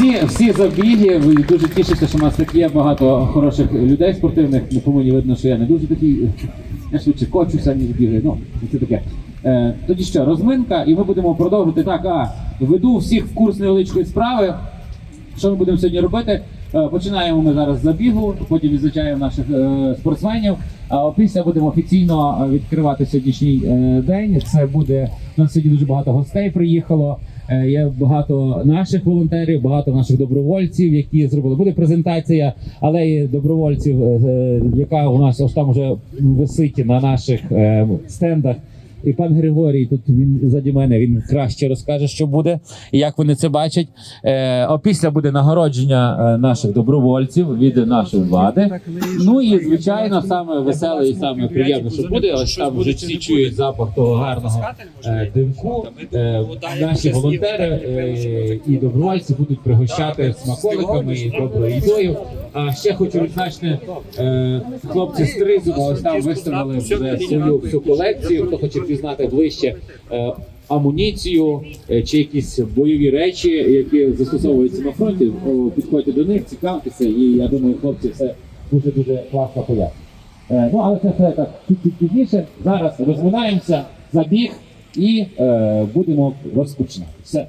всі, всі забіги, дуже тішуся, що у нас так є багато хороших людей спортивних. Ну, по видно, що я не дуже такий, я швидше кочуся, ніж бігаю. Ну, це таке. Е, тоді що, розминка, і ми будемо продовжувати так. А, веду всіх в курс невеличкої справи. Що ми будемо сьогодні робити? Е, Починаємо ми зараз забігу, потім відзначаємо наших е, спортсменів. А після будемо офіційно відкривати сьогоднішній е, день. Це буде у нас сьогодні дуже багато гостей приїхало. Е, Є багато наших волонтерів, багато наших добровольців, які зробили. Буде презентація алеї добровольців, е, е, яка у нас ось там вже висить на наших стендах. І пан Григорій тут він заді мене. Він краще розкаже, що буде і як вони це бачать. Е, опісля буде нагородження е, наших добровольців від нашої влади. Ну і звичайно, саме веселе і саме приємне, що буде. Ось там вже всі чують запах того гарного е, димку. Е, наші волонтери е, і добровольці будуть пригощати смаколиками і доброю їдою. А ще хочу відзначити, е, хлопці з Тризуба ось там виставили вже свою всю колекцію. Хто хоче пізнати ближче е, амуніцію е, чи якісь бойові речі, які застосовуються на фронті, підходьте до них, цікавтеся, і я думаю, хлопці все дуже дуже класно пояснять. Е, ну але це все так пізніше. Зараз розминаємося, забіг і будемо розпочинати. Все.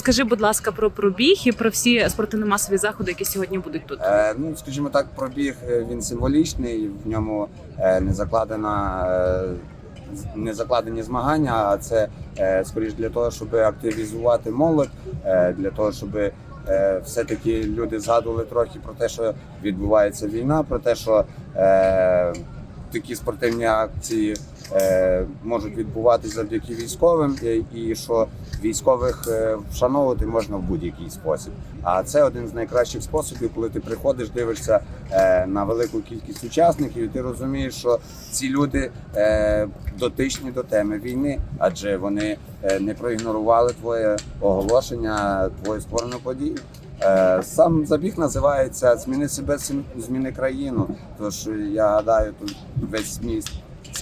Розкажи, будь ласка, про пробіг і про всі спортивно-масові заходи, які сьогодні будуть тут. Е, ну, скажімо так, пробіг е, він символічний, в ньому е, не закладена. е, Не закладені змагання, а це скоріш для того, щоб активізувати молодь, для того, щоб все-таки люди згадували трохи про те, що відбувається війна, про те, що такі спортивні акції можуть відбуватися завдяки військовим, і що військових е, вшановувати можна в будь-який спосіб. А це один з найкращих способів, коли ти приходиш, дивишся е, на велику кількість учасників, і ти розумієш, що ці люди е, дотичні до теми війни, адже вони не проігнорували твоє оголошення, твою створену подію. Сам забіг називається Зміни себе, зміни країну. Тож я гадаю, тут весь зміст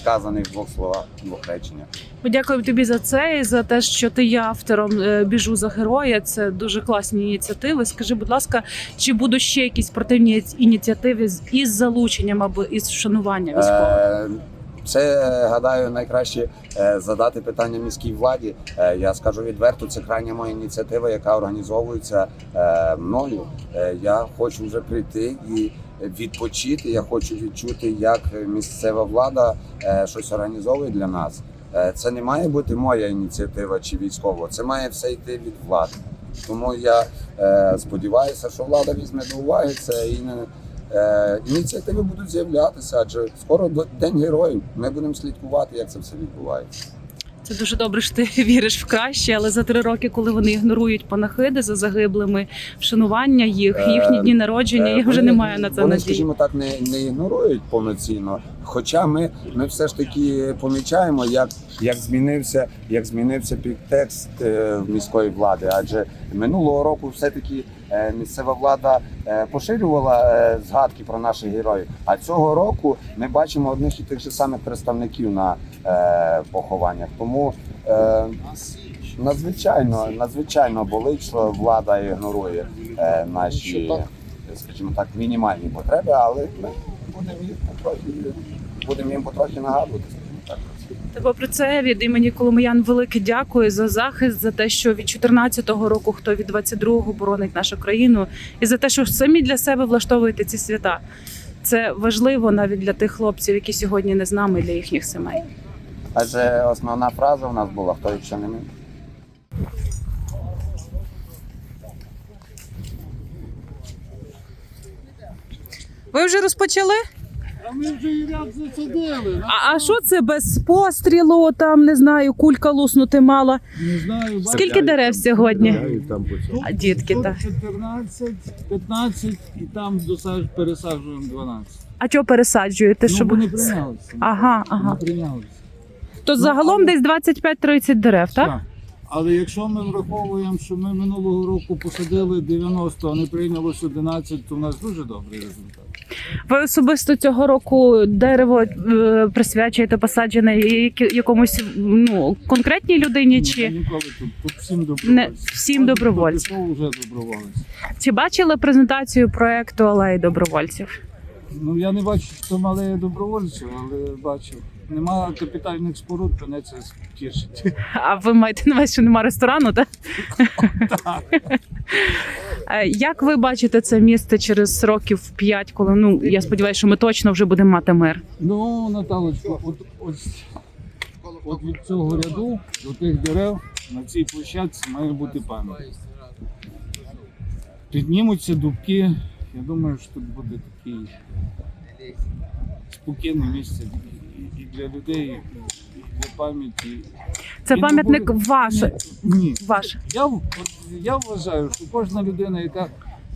сказаний в двох словах, в двох реченнях. Подякую тобі за це і за те, що ти є автором е, біжу за героя. Це дуже класні ініціативи. Скажи, будь ласка, чи будуть ще якісь спортивні ініціативи з із залученням або із вшанування військових? Е, Це гадаю найкраще е, задати питання міській владі. Е, Я скажу відверто, це крайня моя ініціатива, яка організовується е, мною. Е, Я хочу вже прийти і відпочити. Я хочу відчути, як місцева влада е, щось організовує для нас. Е, Це не має бути моя ініціатива чи військова. Це має все йти від влади. Тому я е, сподіваюся, що влада візьме до уваги це і не ініціативи будуть з'являтися, адже скоро день героїв. Ми будемо слідкувати, як це все відбувається. Це дуже добре, що ти віриш в краще, але за три роки, коли вони ігнорують панахиди за загиблими, вшанування їх, Е, їхні дні народження, Е, я вже немає не маю на це Вони, надії. скажімо так, не, не ігнорують повноцінно. Хоча ми, ми все ж таки помічаємо, як, як змінився, як змінився підтекст е, міської влади. Адже минулого року все-таки е, місцева влада е, поширювала е, згадки про наших героїв. А цього року ми бачимо одних і тих же самих представників на е, похованнях. Тому е, надзвичайно, надзвичайно болить, що влада ігнорує е, наші, скажімо так, мінімальні потреби, але ми будемо їх потрохи, будемо їм потрохи нагадувати. скажімо про це від імені Коломиян велике дякую за захист, за те, що від 14-го року, хто від 22-го боронить нашу країну, і за те, що самі для себе влаштовуєте ці свята. Це важливо навіть для тих хлопців, які сьогодні не з нами, для їхніх сімей. Адже основна фраза у нас була хто якщо не ми. Ви вже розпочали? А ми вже і ряд засадили. А, а що це без пострілу? Там не знаю, кулька луснути мала. Не знаю, Скільки дерев сьогодні? Тут, А дітки так. 14, 15 і там досаж, пересаджуємо 12. А чого пересаджуєте? Ну, Щоб... бо не прийнялися. Ага, ага. Не прийнялися. То загалом десь 25-30 дерев, так? Так. Але якщо ми враховуємо, що ми минулого року посадили 90, а не прийнялось 11, то у нас дуже добрий результат. Ви особисто цього року дерево е, присвячуєте посаджене які- якомусь ну, конкретній людині Ну, чи ніколи тут, тут всім не добровольців. всім добровольцям? Вже доброволець. Чи бачили презентацію проекту Алеї добровольців? Ну я не бачу, що мале добровольців, але бачив. Нема капітальних споруд, мене це тішить. А ви маєте на увазі, що немає ресторану, так? Е, Як ви бачите це місце через років 5, коли ну я сподіваюся, що ми точно вже будемо мати мир? Ну, Наталочко, от ось от від цього ряду до тих дерев на цій площадці має бути пам'ять. Піднімуться дубки. Я думаю, що тут буде такий спокійне місце і- для людей, і для пам'яті. Це І не пам'ятник буде- ваш. Ні, Ні. Ваш. Я, в- от я вважаю, що кожна людина, яка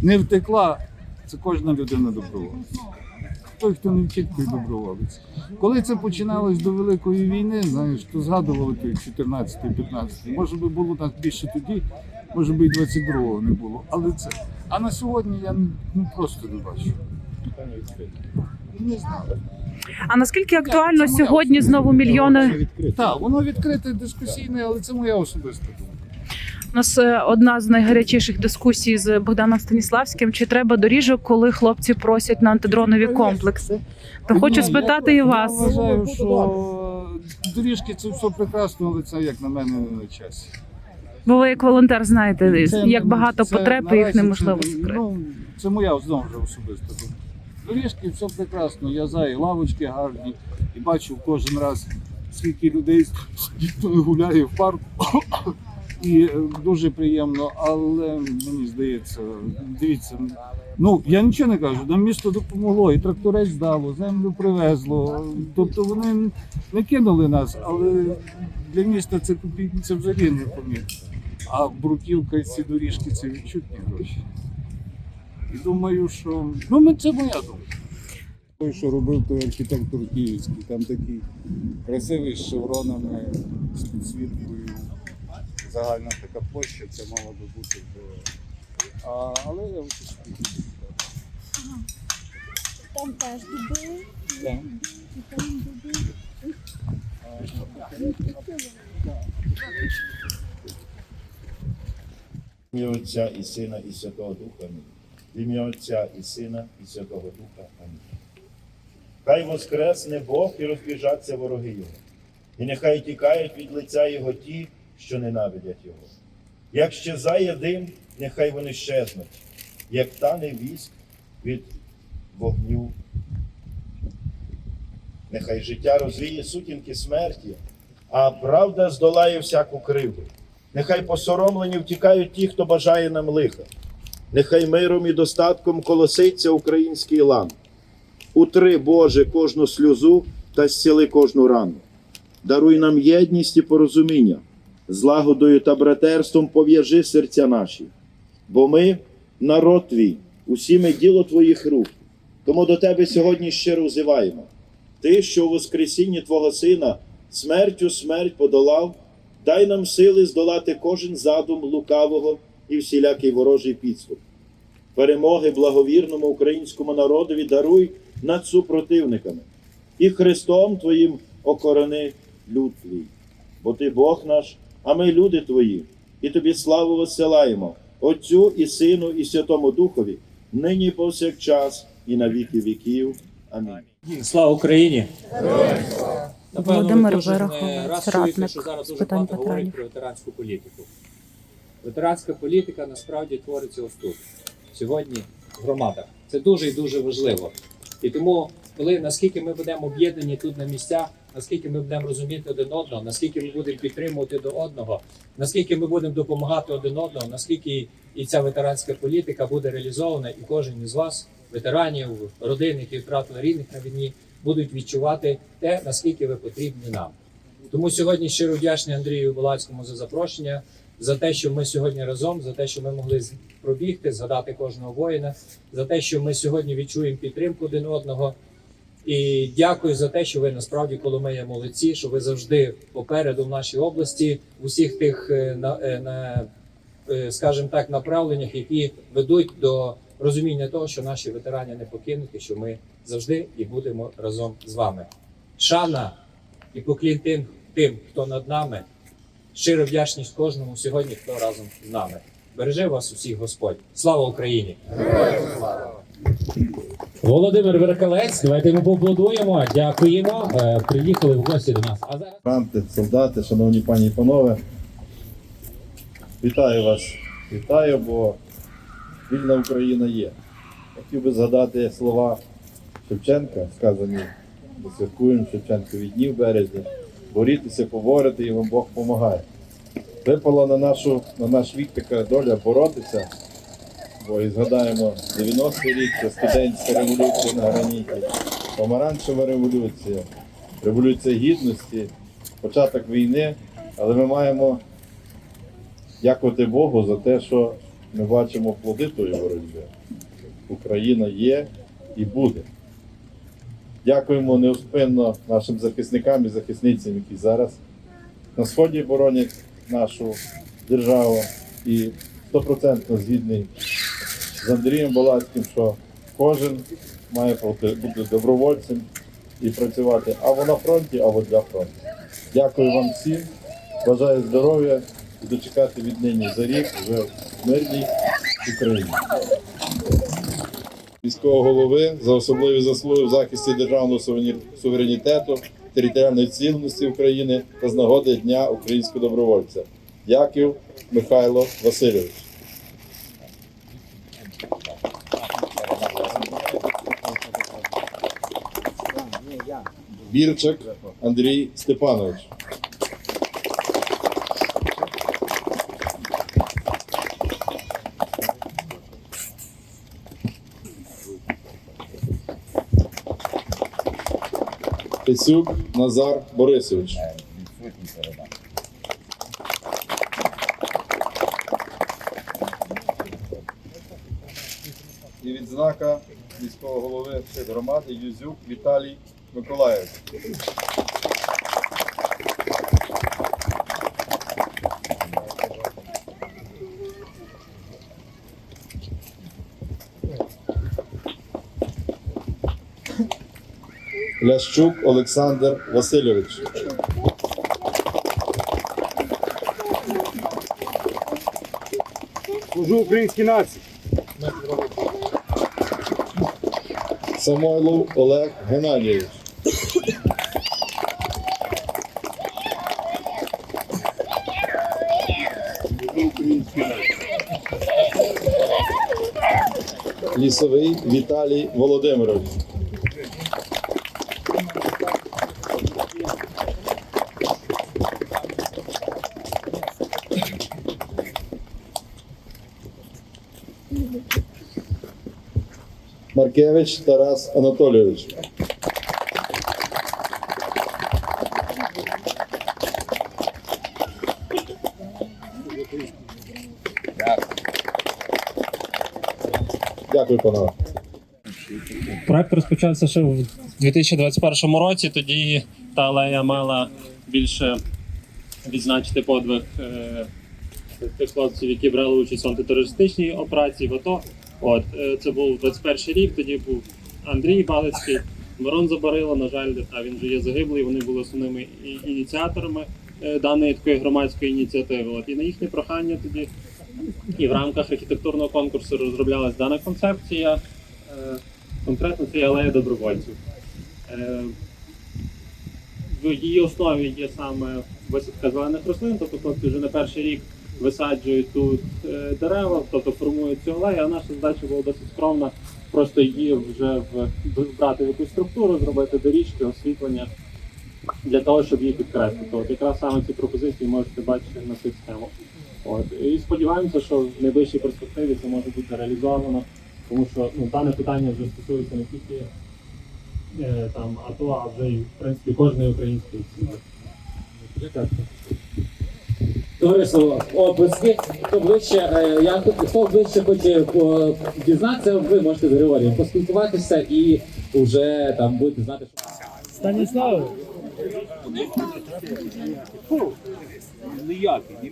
не втекла, це кожна людина доброволець. Той, хто не втік, той доброволець. Коли це починалось до Великої війни, знаєш, то згадували той 14-15. Може би було нас більше тоді, може би 22-го не було. Але це. А на сьогодні я ну, просто не бачу. Не знаю. А наскільки актуально це моя сьогодні знову мільйони? Так, воно відкрите, дискусійне, але це моя особиста думка. У нас е, одна з найгарячіших дискусій з Богданом Станіславським. Чи треба доріжок, коли хлопці просять на антидронові комплекси? То хочу Ну, спитати я, і вас. Я вважаю, що доріжки це все прекрасно, але це як на мене не на часі. Бо ви як волонтер знаєте, Це- як багато це потреб і їх неможливо це, закрити. Ну, це моя знову особиста думка. Доріжки все прекрасно. Я за і лавочки гарні, і бачу кожен раз, скільки людей гуляє в парку. І е, дуже приємно, але мені здається, дивіться, ну я нічого не кажу, нам місто допомогло, і тракторець дало, землю привезло. Тобто вони не кинули нас, але для міста це копійки це взагалі не помітно. А бруківка і ці доріжки це відчутні гроші. І думаю, що ну ми- це моя думка. Той, що робив той архітектор київський, там такий красивий з шевронами, з підсвіткою. Загальна така площа, це мало би бути. А, але я вже Там теж дуби. Так. і там дуби. Ім'я Отця і Сина, і Святого Духа. Амінь. В ім'я Отця і Сина, і Святого Духа. Амінь. Хай воскресне Бог і розбіжаться вороги Його, і нехай тікають від лиця Його ті, що ненавидять Його. Як щезає дим, нехай вони щезнуть, як тане віск від вогню. Нехай життя розвіє сутінки смерті, а правда здолає всяку кривду. Нехай посоромлені втікають ті, хто бажає нам лиха. Нехай миром і достатком колоситься український лан. Утри, Боже, кожну сльозу та зціли кожну рану. Даруй нам єдність і порозуміння, злагодою та братерством пов'яжи серця наші. Бо ми народ твій, усі ми діло твоїх рук. Тому до тебе сьогодні щиро взиваємо. Ти, що у Воскресінні Твого Сина смертю смерть подолав, дай нам сили здолати кожен задум лукавого і всілякий ворожий підступ. Перемоги благовірному українському народові даруй над супротивниками, і Христом Твоїм окорони люд твій. Бо Ти Бог наш, а ми люди Твої, і Тобі славу висилаємо, Отцю і Сину, і Святому Духові, нині повсякчас, і на віки віків. Амінь. Слава Україні! Напевно, Володимир ви кожен, Верховець, раз чуєте, радник що зараз з дуже питань багато ветеранів. про ветеранську політику. Ветеранська політика насправді твориться ось тут, сьогодні в громадах. Це дуже і дуже важливо. І тому, коли наскільки ми будемо об'єднані тут на місцях, наскільки ми будемо розуміти один одного, наскільки ми будемо підтримувати до одного, наскільки ми будемо допомагати один одного, наскільки і ця ветеранська політика буде реалізована, і кожен із вас, ветеранів, родин, які втратили рідних на війні, будуть відчувати те, наскільки ви потрібні нам. Тому сьогодні щиро вдячний Андрію Балацькому за запрошення, за те, що ми сьогодні разом, за те, що ми могли пробігти, згадати кожного воїна, за те, що ми сьогодні відчуємо підтримку один одного. І дякую за те, що ви насправді Коломия молодці, що ви завжди попереду в нашій області в усіх тих е, на, е, на е, скажімо так, направленнях, які ведуть до розуміння того, що наші ветерані не покинуті, що ми завжди і будемо разом з вами. Шана і поклін тим, тим, хто над нами. Щиро вдячність кожному сьогодні, хто разом з нами. Береже вас усіх Господь. Слава Україні! Володимир Веркалець, давайте йому поаплодуємо. Дякуємо. Е, Приїхали в гості до нас. А зараз. Франти, солдати, шановні пані і панове, вітаю вас, вітаю, бо вільна Україна є. Хотів би згадати слова Шевченка, сказані, ми святкуємо Шевченкові дні в березні. Борітеся, поборете, і вам Бог допомагає. Випала на, нашу, на наш вік така доля боротися, бо і згадаємо 90-й рік, це студентська революція на граніті, помаранчева революція, революція гідності, початок війни, але ми маємо дякувати Богу за те, що ми бачимо плоди тої боротьби. Україна є і буде. Дякуємо неуспинно нашим захисникам і захисницям, які зараз на сході боронять нашу державу. І стопроцентно згідний з Андрієм Балацьким, що кожен має бути добровольцем і працювати або на фронті, або для фронту. Дякую вам всім, бажаю здоров'я і дочекати віднині за рік вже мирній Україні. Міського голови за особливі заслуги в захисті державного суверенітету, територіальної цілісності України та з нагоди Дня українського добровольця. Дякую, Михайло Васильович. Бірчак Андрій Степанович. Песюк Назар Борисович. І відзнака міського голови громади Юзюк Віталій Миколаївич. Лящук Олександр Васильович. Служу українській нації. Самойлов Олег Геннадійович. Лісовий Віталій Володимирович. Маркевич Тарас Анатолійович. Дякую, панове. Проект розпочався ще в 2021 році. Тоді та алея мала більше відзначити подвиг е, тих хлопців, які брали участь в антитерористичній операції в АТО. От е, це був 21 рік. Тоді був Андрій Балицький, Мирон Забарило. На жаль, та він вже є загиблий. Вони були основними ініціаторами е, даної такої громадської ініціативи. От і на їхнє прохання тоді і в рамках архітектурного конкурсу розроблялась дана концепція. Е, конкретно це алея добровольців. В її основі є саме висадка зелених рослин, тобто хлопці вже на перший рік висаджують тут е, дерева, тобто формують цю алею, а наша задача була досить скромна, просто її вже вбрати в якусь структуру, зробити доріжки, освітлення. для того, щоб її підкреслити. От якраз саме ці пропозиції можете бачити на цих схемах. От і сподіваємося, що в найближчій перспективі це може бути реалізовано, тому що ну дане питання вже стосується не тільки е, там АТО, а вже й в принципі кожної української сім'ї. Товариство, облиски, хто ближче, е, я хто ближче хоче по- дізнатися, ви можете з Григорієм поспілкуватися і вже там будете знати, що. Станіслав, Ніякий, ні